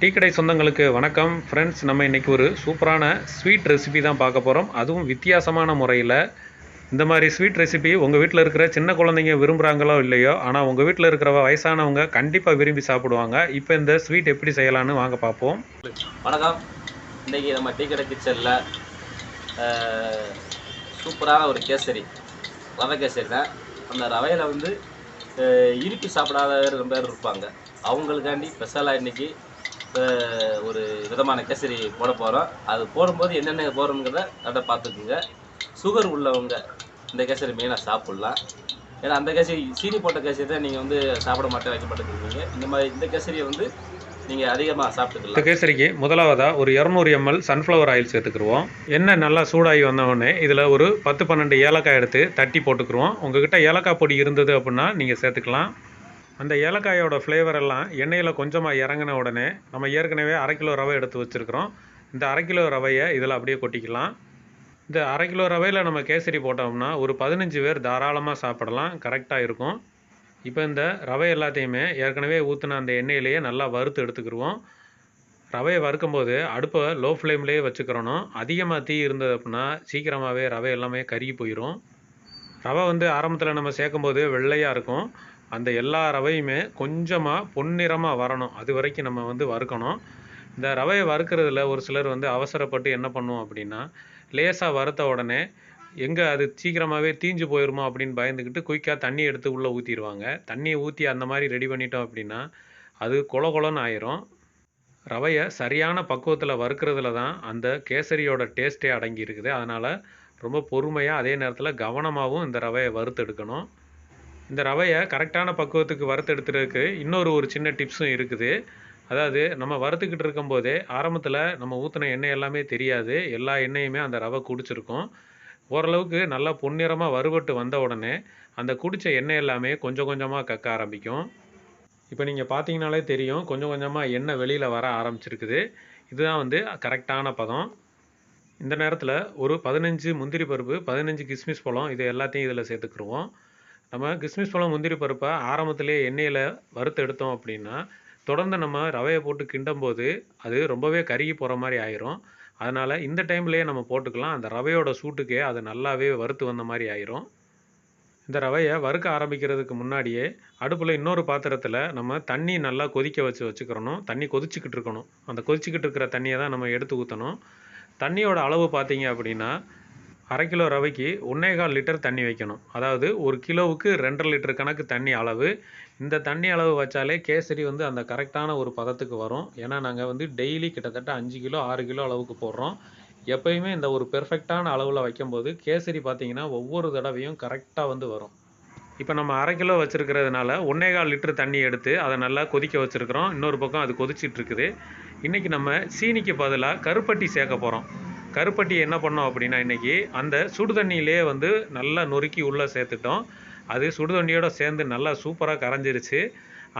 Tea கடை சொந்தங்களுக்கு வணக்கம். ஃப்ரெண்ட்ஸ் நம்ம இன்றைக்கி ஒரு சூப்பரான ஸ்வீட் ரெசிபி தான் பார்க்க போகிறோம் அதுவும் வித்தியாசமான முறையில். இந்த மாதிரி ஸ்வீட் ரெசிபி உங்கள் வீட்டில் இருக்கிற சின்ன குழந்தைங்க விரும்புகிறாங்களோ இல்லையோ ஆனால் உங்கள் வீட்டில் இருக்கிற வயசானவங்க கண்டிப்பாக விரும்பி சாப்பிடுவாங்க. இப்போ இந்த ஸ்வீட் எப்படி செய்யலான்னு வாங்க பார்ப்போம். வணக்கம். இன்றைக்கி நம்ம டீ கடை கிச்சனில் சூப்பரான ஒரு கேசரி ரவை கேசரி தான். அந்த ரவையில் வந்து இருப்பி இனிப்பு சாப்பிடாத பேர் இருப்பாங்க. அவங்களுக்காண்டி ஸ்பெஷலாக இன்றைக்கி ஒரு விதமான கேசரி போட போகிறோம் அது போடும்போது என்னென்ன போடுறோங்கிறத அதை பார்த்துக்குங்க. சுகர் உள்ளவங்க இந்த கேசரி மெயினாக சாப்பிட்லாம். ஏன்னா அந்த கேசரி சீனி போட்ட கேசரி தான் நீங்கள் வந்து சாப்பிட மாட்டேன் வைக்கப்பட்டுருக்கீங்க இந்த மாதிரி இந்த கேசரியை வந்து நீங்கள் அதிகமாக இந்த சாப்பிட்டுக்கலாம் கேசரிக்கு முதலாவதாக ஒரு இரநூறு எம்எல் சன்ஃப்ளவர் ஆயில் சேர்த்துக்குருவோம். எண்ணெய் நல்லா சூடாகி வந்தவுடனே இதில் ஒரு பத்து பன்னெண்டு ஏலக்காய் எடுத்து தட்டி போட்டுக்குருவோம். உங்ககிட்ட ஏலக்காய் பொடி இருந்தது அப்படின்னா நீங்கள் சேர்த்துக்கலாம். அந்த ஏலக்காயோட ஃப்ளேவர் எல்லாம் எண்ணெயில் கொஞ்சமாக இறங்கின உடனே நம்ம ஏற்கனவே அரை கிலோ ரவை எடுத்து வச்சுருக்கிறோம். இந்த அரை கிலோ ரவையை இதில் அப்படியே கொட்டிக்கலாம். இந்த அரை கிலோ ரவையில் நம்ம கேசரி போட்டோம்னா ஒரு பதினஞ்சு பேர் தாராளமாக சாப்பிடலாம். கரெக்டாக இருக்கும். இப்போ இந்த ரவை எல்லாத்தையுமே ஏற்கனவே ஊற்றின அந்த எண்ணெயிலேயே நல்லா வறுத்து எடுத்துக்கிருவோம். ரவையை வறுக்கும்போது அடுப்பை லோ ஃப்ளேம்லேயே வச்சுக்கிறணும். அதிகமாக தீ இருந்தது அப்படின்னா சீக்கிரமாகவே ரவை எல்லாமே கருகி போயிடும் ரவை வந்து ஆரம்பத்தில் நம்ம சேர்க்கும்போது வெள்ளையாக இருக்கும். அந்த எல்லா ரவையுமே கொஞ்சமாக பொன்னிறமாக வரணும். அது வரைக்கும் நம்ம வந்து வறுக்கணும். இந்த ரவையை வறுக்கிறதுல ஒரு சிலர் வந்து அவசரப்பட்டு என்ன பண்ணுவோம் அப்படின்னா லேசாக வறுத்த உடனே எங்கே அது சீக்கிரமாகவே தீஞ்சு போயிருமோ அப்படின்னு பயந்துக்கிட்டு குயிக்காக தண்ணி எடுத்து உள்ளே ஊற்றிடுவாங்க தண்ணியை ஊற்றி அந்த மாதிரி ரெடி பண்ணிட்டோம் அப்படின்னா அது கொல கொலன்னு ஆயிரும். ரவையை சரியான பக்குவத்தில் வறுக்கிறதுல தான் அந்த கேசரியோட டேஸ்ட்டே அடங்கி இருக்குது. அதனால் ரொம்ப பொறுமையாக அதே நேரத்தில் கவனமாகவும் இந்த ரவையை வறுத்தெடுக்கணும். இந்த ரவையை கரெக்டான பக்குவத்துக்கு வறுத்தெடுத்துறதுக்கு இன்னொரு ஒரு சின்ன டிப்ஸும் இருக்குது. அதாவது நம்ம வறுத்துக்கிட்டு இருக்கும்போதே ஆரம்பத்தில் நம்ம ஊற்றின எண்ணெய் எல்லாமே தெரியாது. எல்லா எண்ணெயுமே அந்த ரவை குடிச்சிருக்கும். ஓரளவுக்கு நல்லா பொன்னிறமாக வறுபட்டு வந்த உடனே அந்த குடித்த எண்ணெய் எல்லாமே கொஞ்சம் கொஞ்சமாக கக்க ஆரம்பிக்கும். இப்போ நீங்கள் பார்த்தீங்கனாலே தெரியும் கொஞ்சம் கொஞ்சமாக எண்ணெய் வெளியில் வர ஆரம்பிச்சிருக்குது. இதுதான் வந்து கரெக்டான பதம். இந்த நேரத்தில் ஒரு பதினஞ்சு முந்திரி பருப்பு பதினஞ்சு கிஸ்மிஸ் பழம் இது எல்லாத்தையும் இதில் சேர்த்துக்குருவோம். நம்ம கிஸ்மிஸ் பழம் முந்திரி பருப்பை ஆரம்பத்திலே எண்ணெயில் வறுத்து எடுத்தோம் அப்படின்னா தொடர்ந்து நம்ம ரவையை போட்டு கிண்டும் போது அது ரொம்பவே கருகி போகிற மாதிரி ஆயிரும். அதனால் இந்த டைம்லேயே நம்ம போட்டுக்கலாம். அந்த ரவையோட சூட்டுக்கே அது நல்லாவே வறுத்து வந்த மாதிரி ஆயிரும். இந்த ரவையை வறுக்க ஆரம்பிக்கிறதுக்கு முன்னாடியே அடுப்பில் இன்னொரு பாத்திரத்தில் நம்ம தண்ணி நல்லா கொதிக்க வச்சு வச்சுக்கிறணும். தண்ணி கொதிச்சுக்கிட்டு இருக்கணும். அந்த கொதிச்சுக்கிட்டு இருக்கிற தண்ணியை தான் நம்ம எடுத்து ஊற்றணும் தண்ணியோட அளவு பார்த்தீங்க அப்படின்னா அரை கிலோ ரவைக்கு ஒன்றேகால் லிட்டர் தண்ணி வைக்கணும். அதாவது ஒரு கிலோவுக்கு ரெண்டரை லிட்டர் கணக்கு தண்ணி அளவு. இந்த தண்ணி அளவு வச்சாலே கேசரி வந்து அந்த கரெக்டான ஒரு பதத்துக்கு வரும். ஏன்னா நாங்கள் வந்து டெய்லி கிட்டத்தட்ட அஞ்சு கிலோ ஆறு கிலோ அளவுக்கு போடுறோம். எப்பயுமே இந்த ஒரு பெர்ஃபெக்டான அளவில் வைக்கும்போது கேசரி பார்த்தீங்கன்னா ஒவ்வொரு தடவையும் கரெக்டாக வந்து வரும். இப்போ நம்ம அரை கிலோ வச்சுருக்கிறதுனால ஒன்றேகால் லிட்டர் தண்ணி எடுத்து அதை நல்லா கொதிக்க வச்சுருக்கிறோம். இன்னொரு பக்கம் அது கொதிச்சிட்ருக்குது இன்றைக்கி நம்ம சீனிக்கு பதிலாக கருப்பட்டி சேர்க்க போகிறோம் கருப்பட்டி என்ன பண்ணோம் அப்படின்னா இன்றைக்கி அந்த சுடு தண்ணியிலே வந்து நல்லா நொறுக்கி உள்ளே சேர்த்துட்டோம். அது சுடுதண்ணியோடு சேர்ந்து நல்லா சூப்பராக கரைஞ்சிருச்சு.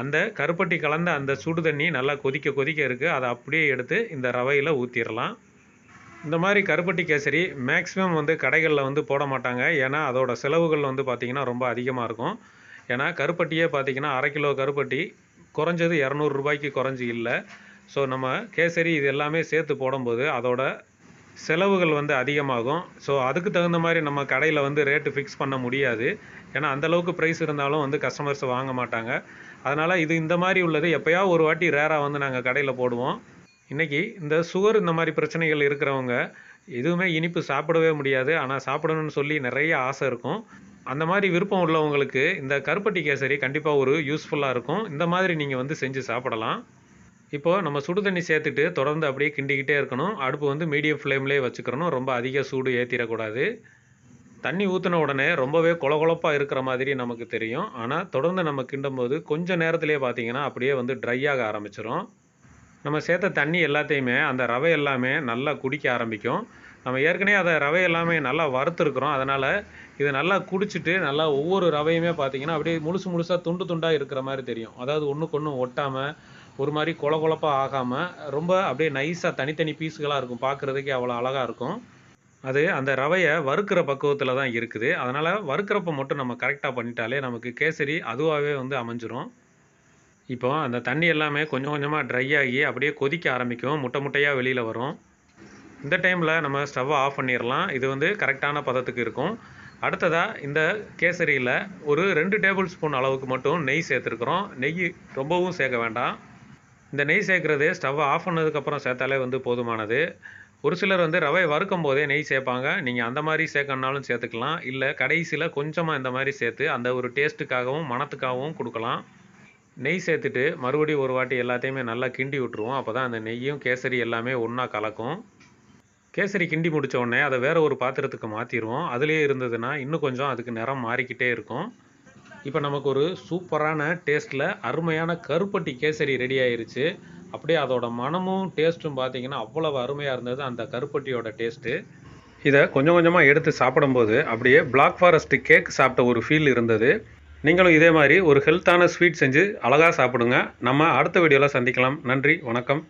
அந்த கருப்பட்டி கலந்த அந்த சுடு தண்ணி நல்லா கொதிக்க கொதிக்க இருக்குது அதை அப்படியே எடுத்து இந்த ரவையில் ஊற்றிடலாம் இந்த மாதிரி கருப்பட்டி கேசரி மேக்ஸிமம் வந்து கடைகளில் வந்து போட மாட்டாங்க. ஏன்னா அதோட செலவுகள் வந்து பார்த்திங்கன்னா ரொம்ப அதிகமாக இருக்கும். ஏன்னா கருப்பட்டியே பார்த்திங்கன்னா அரை கிலோ கருப்பட்டி குறைஞ்சது இரநூறுபாய்க்கு குறைஞ்சி இல்லை. ஸோ நம்ம கேசரி இது எல்லாமே சேர்த்து போடும்போது அதோட செலவுகள் வந்து அதிகமாகும். ஸோ அதுக்கு தகுந்த மாதிரி நம்ம கடையில் வந்து ரேட்டு ஃபிக்ஸ் பண்ண முடியாது. ஏன்னா அந்தளவுக்கு ப்ரைஸ் இருந்தாலும் வந்து கஸ்டமர்ஸ் வாங்க மாட்டாங்க. அதனால் இது இந்த மாதிரி உள்ளது. எப்போயா ஒரு வாட்டி ரேராக வந்து நாங்கள் கடையில் போடுவோம். இன்றைக்கி இந்த சுகர் இந்த மாதிரி பிரச்சனைகள் இருக்கிறவங்க எதுவுமே இனிப்பு சாப்பிடவே முடியாது. ஆனால் சாப்பிடணும்னு சொல்லி நிறைய ஆசை இருக்கும். அந்த மாதிரி விருப்பம் உள்ளவங்களுக்கு இந்த கருப்பட்டி கேசரி கண்டிப்பாக ஒரு யூஸ்ஃபுல்லாக இருக்கும். இந்த மாதிரி நீங்கள் வந்து செஞ்சு சாப்பிடலாம். இப்போது நம்ம சுடு தண்ணி சேர்த்துட்டு தொடர்ந்து அப்படியே கிண்டிக்கிட்டே இருக்கணும். அடுப்பு வந்து மீடியம் ஃப்ளேம்லேயே வச்சுக்கிறணும் ரொம்ப அதிக சூடு ஏற்றிடக்கூடாது தண்ணி ஊற்றின உடனே ரொம்பவே கொலகொலப்பாக இருக்கிற மாதிரி நமக்கு தெரியும். ஆனால் தொடர்ந்து நம்ம கிண்டும்போது கொஞ்சம் நேரத்திலே பார்த்தீங்கன்னா அப்படியே வந்து ட்ரை ஆக ஆரம்பிச்சிடும் நம்ம சேர்த்த தண்ணி எல்லாத்தையுமே அந்த ரவை எல்லாமே நல்லா குடிக்க ஆரம்பிக்கும். நம்ம ஏற்கனவே அதை ரவை எல்லாமே நல்லா வறுத்துருக்குறோம். அதனால் இது நல்லா குடிச்சிட்டு நல்லா ஒவ்வொரு ரவையுமே பார்த்தீங்கன்னா அப்படியே முழுசு முழுசாக துண்டு துண்டாக இருக்கிற மாதிரி தெரியும். அதாவது ஒன்றுக்கு ஒன்று ஒட்டாமல் ஒரு மாதிரி கொல கொலப்பாக ஆகாமல் ரொம்ப அப்படியே நைஸாக தனித்தனி பீஸுகளாக இருக்கும். பார்க்குறதுக்கே அவ்வளோ அழகாக இருக்கும். அது அந்த ரவையை வறுக்கிற பக்குவத்தில் தான் இருக்குது. அதனால் வறுக்கிறப்ப மட்டும் நம்ம கரெக்டாக பண்ணிட்டாலே நமக்கு கேசரி அதுவாகவே வந்து அமைஞ்சிரும். இப்போ அந்த தண்ணி எல்லாமே கொஞ்சம் கொஞ்சமாக ட்ரை ஆகி அப்படியே கொதிக்க ஆரம்பிக்கும். முட்டை முட்டையாக வெளியில் வரும். இந்த டைமில் நம்ம ஸ்டவ்வை ஆஃப் பண்ணிடலாம் இது வந்து கரெக்டான பதத்துக்கு இருக்கும். அடுத்ததாக இந்த கேசரியில் ஒரு ரெண்டு டேபிள் ஸ்பூன் அளவுக்கு மட்டும் நெய் சேர்த்துருக்குறோம். நெய் ரொம்பவும் சேர்க்க வேண்டாம். இந்த நெய் சேர்க்குறது ஸ்டவ்வை ஆஃப் பண்ணதுக்கப்புறம் சேர்த்தாலே வந்து போதுமானது. ஒரு சிலர் வந்து ரவை வறுக்கும் போதே நெய் சேர்ப்பாங்க. நீங்கள் அந்த மாதிரி சேர்க்கணுனாலும் சேர்த்துக்கலாம். இல்லை கடைசியில் கொஞ்சமாக இந்த மாதிரி சேர்த்து அந்த ஒரு டேஸ்ட்டுக்காகவும் மணத்துக்காகவும் கொடுக்கலாம். நெய் சேர்த்துட்டு மறுபடியும் ஒரு வாட்டி எல்லாத்தையுமே நல்லா கிண்டி விட்டுருவோம். அப்போ தான் அந்த நெய்யும் கேசரி எல்லாமே ஒன்றா கலக்கும். கேசரி கிண்டி முடித்த உடனே அதை வேறு ஒரு பாத்திரத்துக்கு மாற்றிடுவோம் அதுலேயே இருந்ததுன்னா இன்னும் கொஞ்சம் அதுக்கு நிறம் மாறிக்கிட்டே இருக்கும். இப்போ நமக்கு ஒரு சூப்பரான டேஸ்ட்டில் அருமையான கருப்பட்டி கேசரி ரெடி ஆயிருச்சு. அப்படியே அதோட மனமும் டேஸ்ட்டும் பார்த்தீங்கன்னா அவ்வளவு அருமையாக இருந்தது. அந்த கருப்பட்டியோட டேஸ்ட்டு. இதை கொஞ்சம் கொஞ்சமாக எடுத்து சாப்பிடும்போது அப்படியே பிளாக் ஃபாரஸ்ட் கேக் சாப்பிட்ட ஒரு ஃபீல் இருந்தது. நீங்களும் இதே மாதிரி ஒரு ஹெல்த்தான ஸ்வீட் செஞ்சு அழகாக சாப்பிடுங்க. நம்ம அடுத்த வீடியோவில் சந்திக்கலாம். நன்றி வணக்கம்.